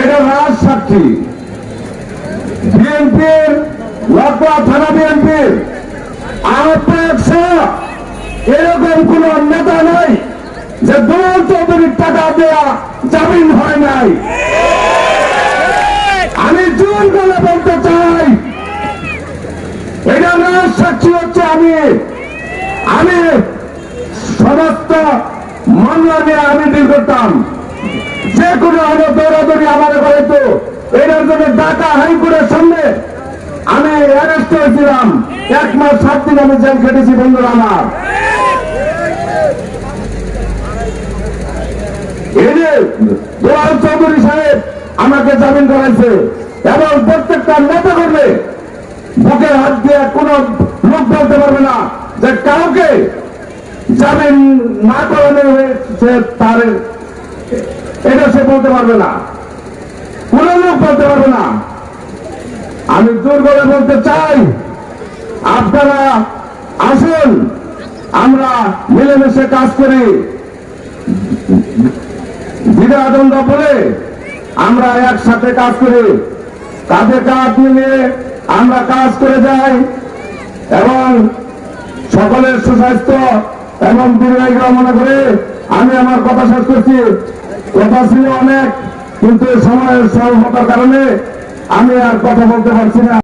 এটা রাজ সাক্ষী। বিএনপির লকবা থানা বিএনপির এরকম কোন নেতা নাই যে দোল চৌধুরীর টাকা দেয়া জামিন হয় নাই। আমি জোর করে বলতে চাই, এটা রাজ সাক্ষী হচ্ছে আমি। আমি সমস্ত মামলা নিয়ে আমি করতাম যে কোনো হলো দৌড়াদৌড়ি আমার হয়তো এটার জন্য ঢাকা হাইকোর্টের সামনে আমি অ্যারেস্ট হয়েছিলাম। এক মাস সাত দিন আমি জেল খেটেছি, বন্ধুরা আমার। চৌধুরী সাহেব আমাকে জামিন করাইছে এবং প্রত্যেকটা নেতা করবে বুকে হাত দিয়ে কোন লোক বলতে পারবে না যে কাউকে জামিন না করানো হয়েছে তার এটা সে বলতে পারবে না। কোন লোক বলতে পারবে না। আমি জোর করে বলতে চাই, আপনারা আসুন, আমরা মিলেমিশে কাজ করি। দ্বিধাদ্বন্দ্ব বলে আমরা একসাথে কাজ করি। কাঁধে কাঁধ মিলিয়ে আমরা কাজ করে যাই এবং সকলের সুস্বাস্থ্য এবং দীর্ঘায়ু কামনা করে আমি আমার কথা শেষ করছি। কথা ছিল অনেক কিন্তু সময়ের স্বল্পতার কারণে আমি আর কথা বলতে পারছি না।